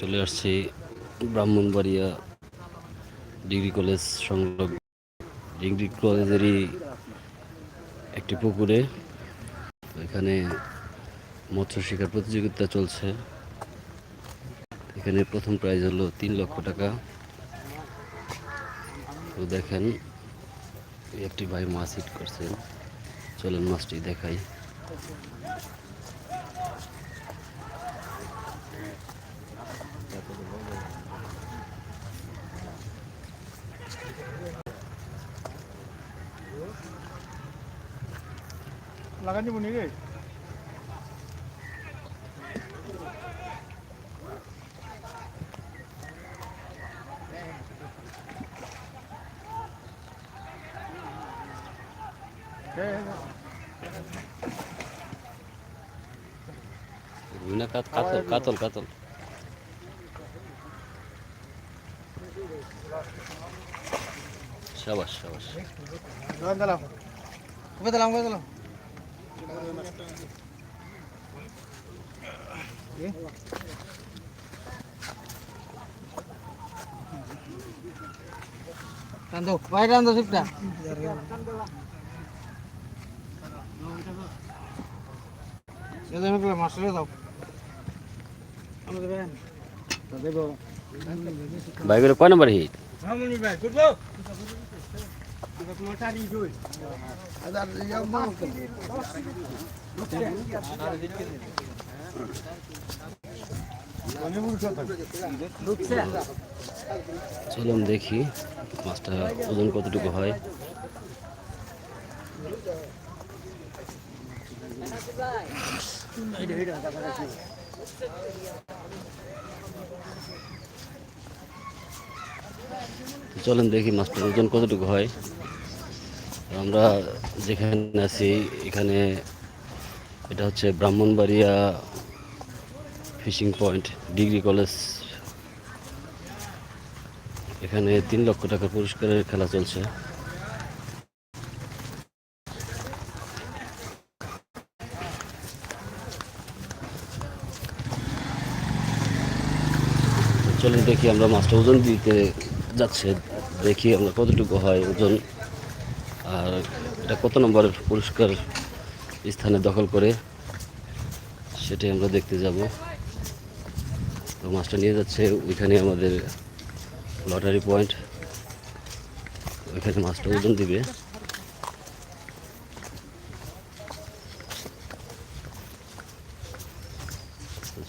চলে আসছি Brahmanbaria degree college সংলগ্ন। ডিগ্রি কলেজেরই একটি পুকুরে। এখানে মৎস্য শিকার প্রতিযোগিতা চলছে। এখানে প্রথম প্রাইজ হলো তিন লক্ষ টাকা। তো দেখেন একটি ভাই মাছ হিট করছেন। চলেন মাছটি দেখাই। লাগানি বনি রে রুইনা কাত- কাতল কাতল কাতল। সাবাস সাবাস। দোকান দিলাম কবে দিলাম কবে দিলাম? টান্দো বাইরে টান্দো শিপটা মাস্টারে দাও। বাইকের কয় নাম্বার হিট? ভাই চলুন দেখি মাছটা ওজন কতটুকু হয়। চলেন দেখি মাছটার ওজন কতটুকু হয়। আমরা যেখানে আছি, এখানে এটা হচ্ছে Brahmanbaria fishing point, degree college. এখানে তিন লক্ষ টাকা পুরস্কারের খেলা চলছে। চলুন দেখি আমরা মাছটা ওজন দিতে যাচ্ছে, দেখি আমরা কতটুকু হয় ওজন। এটা কত নম্বরের পুরস্কার স্থানে দখল করে, সেটাই আমরা দেখতে যাব। তো মাছটা নিয়ে যাচ্ছে, ওইখানে আমাদের লটারি পয়েন্ট ওইখানে মাছটা ওজন দিবে।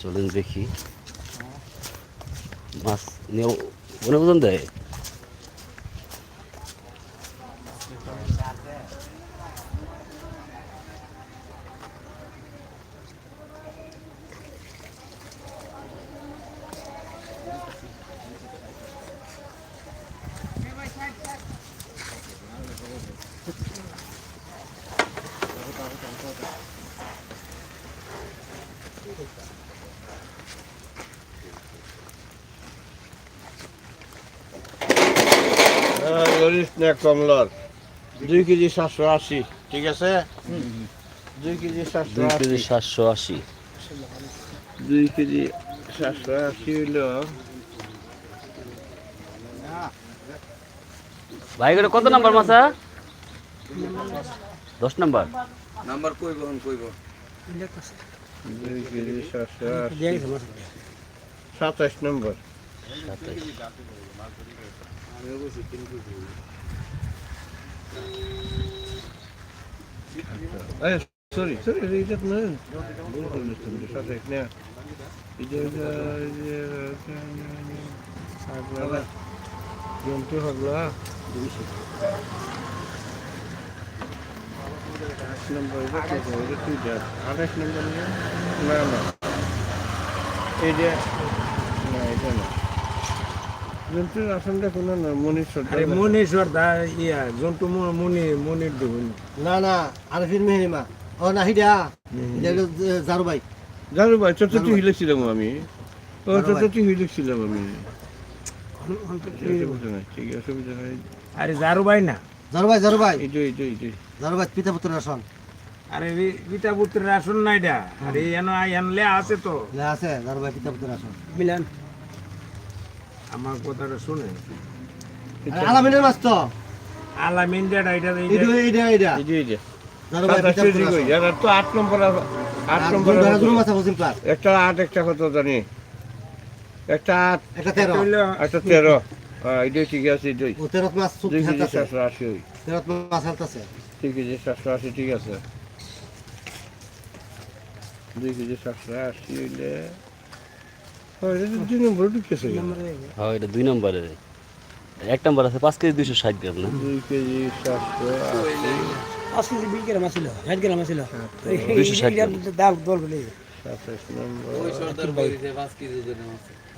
চলুন দেখি। মাছ নিয়ে ওজন দেয়। কমলার। দুই কেজি সাতশো আশি ঠিক আছে? দুই কেজি সাতশো দুই কেজি সাতশো আশি। দুই কেজি সাতশো আশি হইল। ভাই করে কত নাম্বার মাছা? দশ নাম্বার? দুই কেজি সাতশো সাতাশ নম্বর সরি সরি এইটা না সাতাশ না জন্তু হগলা আঠাশ নম্বর এটা কত? এটা দুইটা। আঠাশ নম্বর না না না এটা না এটা না জন্তুর আসনটা কোনো না মনীষ আরে মনীশ্বর দা ইয়া জন্টু ম- মনি মনির দেবন না না আরফিন মেহরিমা। ও না হিডা হলো জারুবাই। জানো ভাই চতুর্থী হিলেছিলাম আমি। ও চতুর্থী হিলেছিলাম আমি। ঠিক অসুবিধা নাই ঠিক আছে অসুবিধা জারু ভাই জারুবাই এইটো এইটো এইটো জারুবাই পিতা পুত্র আসন। আরে পিতা পুত্রের আসন নাই ডা। আরে এন এনলে আছে তো। লে আছে জারুবাই পিতা পুত্র আসন। মিলান। আমার কথাটা শুনে আলামিনের মাছ তো। আলামিন এটা এই যে এই যে যারা ভাই সাতাশ পিতার। এরা তো আট নম্বর নম্বর। দুটো মাছ সিম্পলার একটা আট একটা কত জানি? একটা আট। একটা তেরো। একটা তেরো। হ্যাঁ এটাই ঠিক আছে এটাই। ও তেরো মাছ দুই কেজি হালতাছে আশি ওই তেরো মাছ হালতাছে দুই কেজি চারশো আশি ঠিক আছে। দুই কেজি চারশো আশি হইলে হ্যাঁ, এটা দুই নম্বর ঢুকেছে। হ্যাঁ এটা দুই নম্বরে। এক নম্বর আছে পাঁচ কেজি দুইশো ষাট গ্রাম না? দুই কেজি চারশো আশি পাঁচ কেজি বিশ গ্রাম আছিল ষাট গ্রাম আছিল দুইশো ষাট গ্রাম। দাম দল বলে। সাতাশ নম্বর।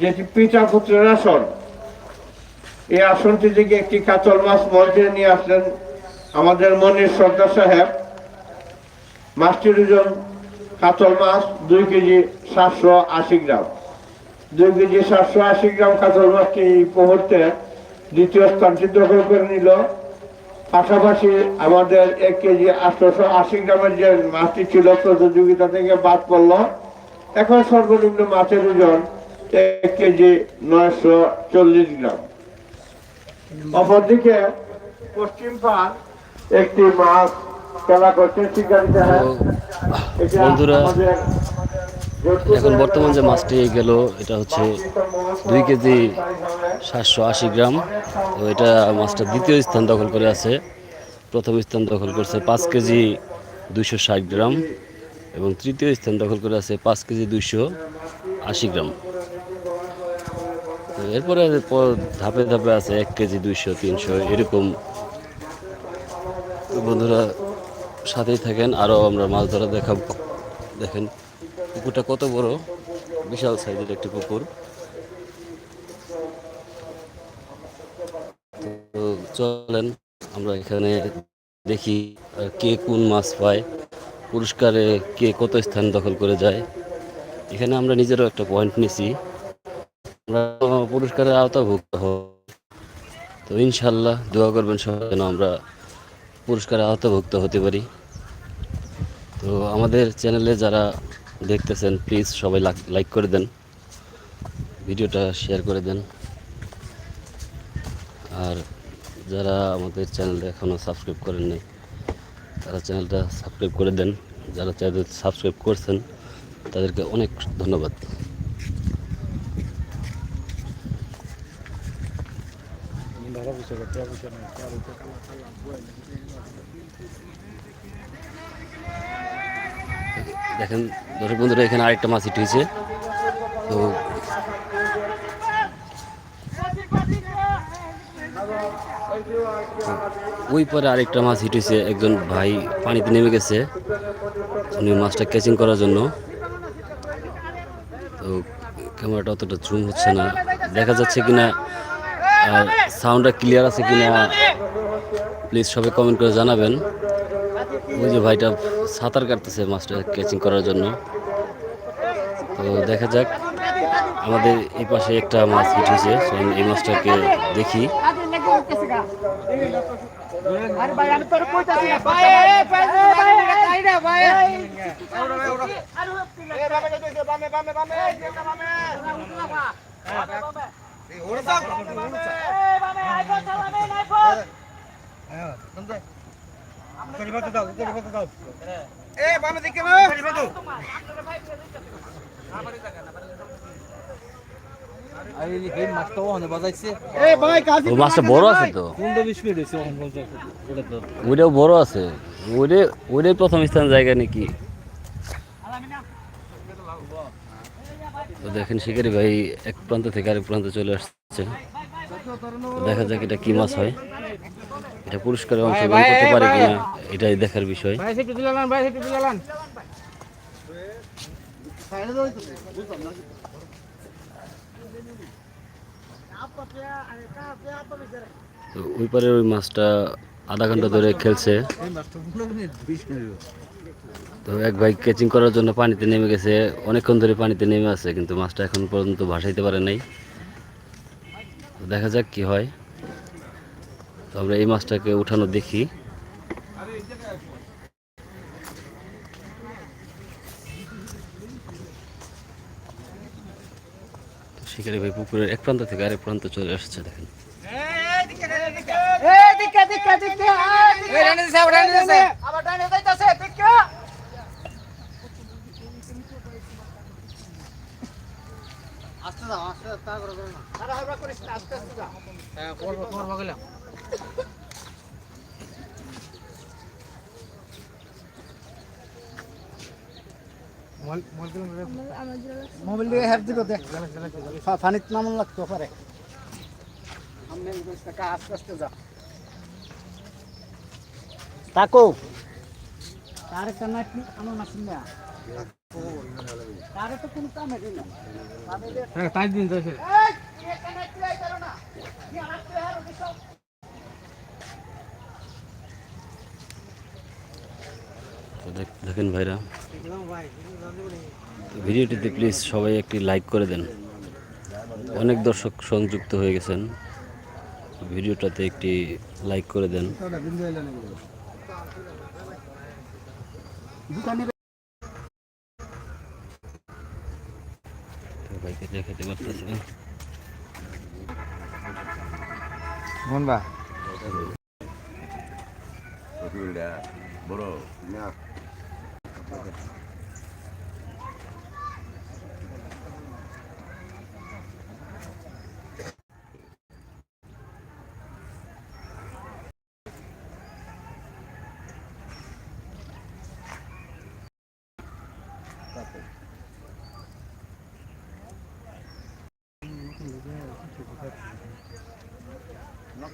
যেটি পুত্রের আসন। এই আসনটি থেকে একটি কাতল মাছ মঞ্চে নিয়ে আসলেন আমাদের মনির সর্দার সাহেব। মাছটির ওজন কাতল মাছ দুই কেজি সাতশো আশি গ্রাম। দুই কেজি সাতশো আশি গ্রাম কাতল মাছটি এই মুহূর্তে দ্বিতীয় স্থানটি দখল করে নিল। পাশাপাশি আমাদের এক কেজি আটশোশো আশি গ্রামের যে মাছটি ছিল, প্রতিযোগিতা থেকে বাদ পড়ল। এখন সর্বনিম্ন মাছের ওজন এক কেজি নয়শো চল্লিশ গ্রাম। অপরদিকে পশ্চিম পান একটি মাছ খেলা করছে শিকারী সাহেব তো এটা বন্ধুরা এখন বর্তমান যে মাছটি গেল এটা হচ্ছে দুই কেজি সাতশো আশি গ্রাম। তো এটা মাছটা দ্বিতীয় স্থান দখল করে আছে। প্রথম স্থান দখল করছে পাঁচ কেজি দুইশো ষাট গ্রাম এবং তৃতীয় স্থান দখল করে আছে পাঁচ কেজি দুইশো আশি গ্রাম। এরপরে ধাপে ধাপে আছে, এক কেজি দুইশো, তিনশো, এরকম। বন্ধুরা, সাথেই থাকেন আরও আমরা মাছ ধরা দেখাবো। দেখেন, পুকুরটা কত বড়? বিশাল সাইজের একটি পুকুর। তো চলেন, আমরা এখানে দেখি কে কোন মাছ পায়, পুরস্কারে কে কত স্থান দখল করে যায়। এখানে আমরা নিজেরও একটা পয়েন্ট নিছি। পুরস্কারের আওতাভুক্ত হব। তো ইনশাল্লাহ দোয়া করবেন সবাই যেন আমরা পুরস্কারে আওতাভুক্ত হতে পারি। তো আমাদের চ্যানেলে যারা দেখতেছেন প্লিজ সবাই লাইক করে দেন। ভিডিওটা শেয়ার করে দেন। আর যারা আমাদের চ্যানেলটা এখনও সাবস্ক্রাইব করেননি তারা চ্যানেলটা সাবস্ক্রাইব করে দেন। যারা চ্যানেল সাবস্ক্রাইব করছেন, তাদেরকে অনেক ধন্যবাদ। দেখেন দর্শক বন্ধুরা, এখানে আরেকটা মাছ হিট হয়েছে। তো ওই পরে আরেকটা মাছ হিট হয়েছে। একজন ভাই পানিতে নেমে গেছে। উনি মাছটা ক্যাচিং করার জন্য। তো ক্যামেরাটা অতটা জুম হচ্ছে না। দেখা যাচ্ছে কিনা, আর সাউন্ডটা ক্লিয়ার আছে কি না প্লিজ সবাই কমেন্ট করে জানাবেন ওই যে ভাইটা সাঁতার কাটতেছে মাছটা ক্যাচিং করার জন্য তো দেখা যাক আমাদের এই পাশে একটা মাছ হয়েছে এই মাছটাকে দেখি মাছটা বড় আছে তো। ওইটাও বড় আছে। ওইটাই ওইটাই প্রথম স্থান জায়গা নাকি? দেখেন শিকারি ভাই এক প্রান্ত থেকে আরেক প্রান্তে চলে আসছে। দেখা যাক এটা কি মাছ হয়। এটা পুরস্কারে অংশগ্রহণ করতে পারে কিনা এটাই দেখার বিষয়। ওই পারে ওই মাছটা আধা ঘণ্টা ধরে খেলছে। তো এক ভাই ক্যাচিং করার জন্য পানিতে নেমে গেছে অনেকক্ষণ ধরে পানিতে নেমে আছে কিন্তু মাছটা এখন পর্যন্ত ভাসাইতে পারে নাই। দেখা যাক কি হয় তো আমরা এই মাছটাকে উঠানো দেখি শিকারি ভাই পুকুরের এক প্রান্ত থেকে আরেক প্রান্ত চলে আসছে দেখেন দিকে দিকে দিকে মোবাইল দিয়ে হ্যাপ দিল ফানিত নামন লাগতো পারে আস্তে আস্তে যা তাকো তার কেন একটু আনো না শুনে তার তো কোনো কাম হেঁটে না হ্যাঁ তাই দিন দেখ- দেখেন ভাইরা ভিডিওটিতে প্লিজ সবাই একটি লাইক করে দেন। অনেক দর্শক সংযুক্ত হয়ে গেছেন। ভিডিওটাতে একটি লাইক করে দেন। দোকানে তো ভাইকে দেখাতে পারতেছি না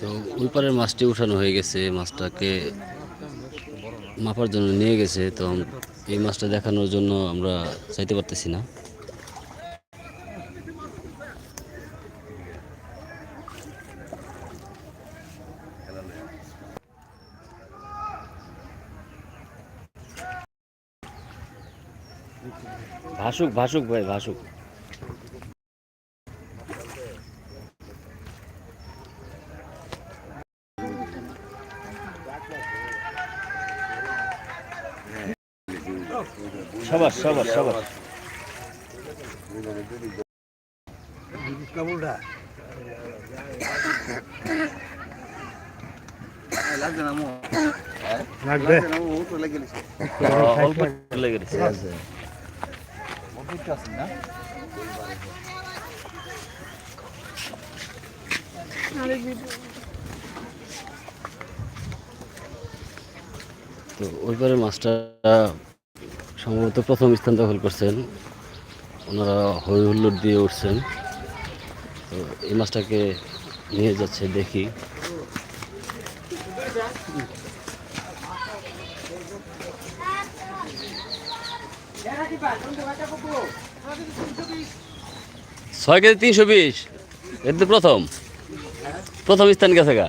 তো ওই পারের মাছটি উঠানো হয়ে গেছে, মাছটাকে মাপার জন্য নিয়ে গেছে, তো এই মাছটা দেখানোর জন্য আমরা চাইতে পারতেছি না। ভাসুক ভাসুক ভাই, ভাসুক। সবার সবার গেছে তো ওইবারে মাছটা সম্ভবত প্রথম স্থান দখল করছেন। ওনারা হই হুল্লোড় দিয়ে উঠছেন। তো এই মাছটাকে নিয়ে যাচ্ছে, দেখি। ছয় কেজি তিনশো বিশ, এর প্রথম। প্রথম স্থান গেছে গা।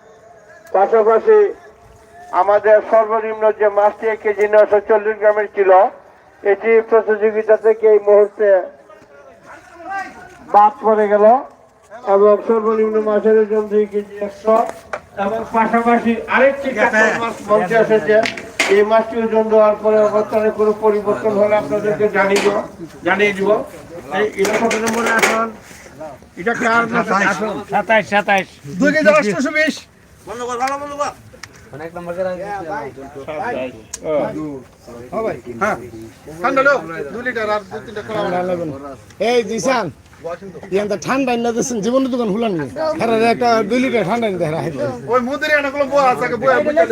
পাশাপাশি আমাদের সর্বনিম্ন যে মাছটি এক কেজি নশো চল্লিশ গ্রামের ছিল এটি প্রতিযোগিতা থেকে এই মুহূর্তে বাদ পড়ে গেল এবং সর্বনিম্ন মাছের ওজন দুই কেজি একশো। এবং পাশাপাশি আরেকটি মাছ মঞ্চে এসেছে এই মাছটি ওজন দেওয়ার পরে অবস্থানে কোনো পরিবর্তন হলে আপনাদেরকে জানিয়ে দিব। জানিয়ে দিব। এই এটা কত নম্বরে আসন। এটা কার? আসন সাতাইশ। সাতাইশ দুই কেজি আটশোশো বিশ এই দিশান ইয়ান তো ঠান্ডা না দিছেন জীবন দোকান খুলান নি। আরে একটা দুই লিটার ঠান্ডা নিতে হারা ওই মুদিরে এনে গুলো বয়া আছে বয়া বুঝা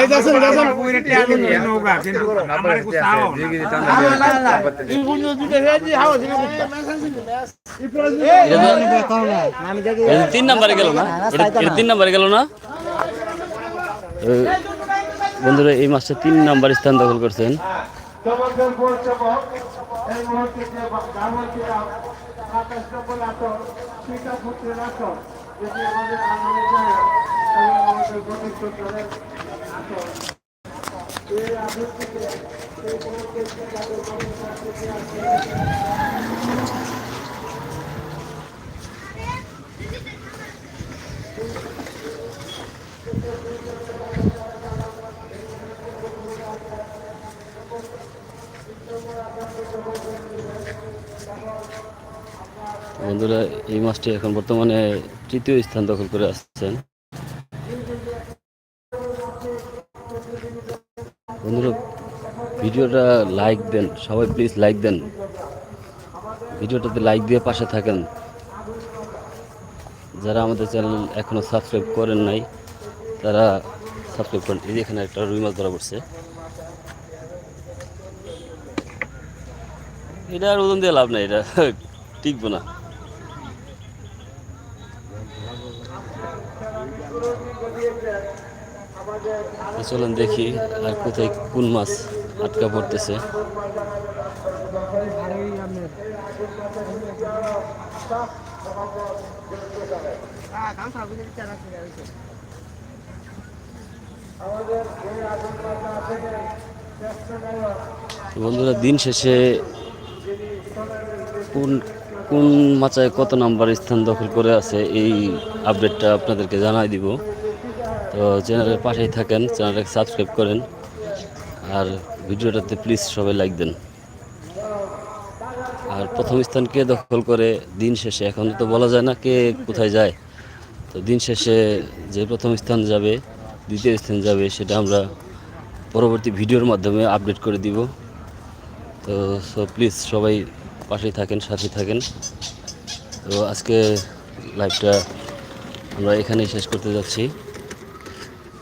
এই যাছেন যাছেন নৌকা কিন্তু আমার একটু চাও এটা তিন নাম্বারে গেল না? এটা এটা তিন নাম্বারে গেল না? বন্ধুরা এই মাসে তিন নাম্বার স্থান দখল করছেন। এই মুহূর্তে যে নম্বর আসন পিতা পুত্রের আসন যেটি আমাদের আগামী দিনে এবং আমাদের ভবিষ্যতের আসন এই আসন থেকে এই মুহূর্তে তাদের ভবিষ্যৎ বন্ধুরা, এই মাছটি এখন বর্তমানে তৃতীয় স্থান দখল করে আসছেন। বন্ধুরা, ভিডিওটা লাইক দেন, সবাই প্লিজ লাইক দেন। ভিডিওটাতে লাইক দিয়ে পাশে থাকেন। যারা আমাদের চ্যানেল এখনও সাবস্ক্রাইব করেন নাই, তারা সাবস্ক্রাইব করেন। এই এখানে একটা রুই মাছ ধরা পড়ছে। এটা আর ওজন দিয়ে লাভ নাই, এটা টিকবো না। চলুন দেখি আর কোথায় কোন মাছ আটকা পড়তেছে। বন্ধুরা, দিন শেষে কোন কোন মাচায় কত নাম্বার স্থান দখল করে আছে এই আপডেটটা আপনাদেরকে জানাই দিব। তো চ্যানেলের পাশেই থাকেন, চ্যানেলটাকে সাবস্ক্রাইব করেন, আর ভিডিওটাতে প্লিজ সবাই লাইক দেন। আর প্রথম স্থান কে দখল করে দিন শেষে? এখন তো বলা যায় না কে কোথায় যায়। তো দিন শেষে যে প্রথম স্থান যাবে, দ্বিতীয় স্থান যাবে, সেটা আমরা পরবর্তী ভিডিওর মাধ্যমে আপডেট করে দিব। তো সো প্লিজ সবাই পাশেই থাকেন সাথে থাকেন। তো আজকে লাইভটা আমরা এখানেই শেষ করতে যাচ্ছি।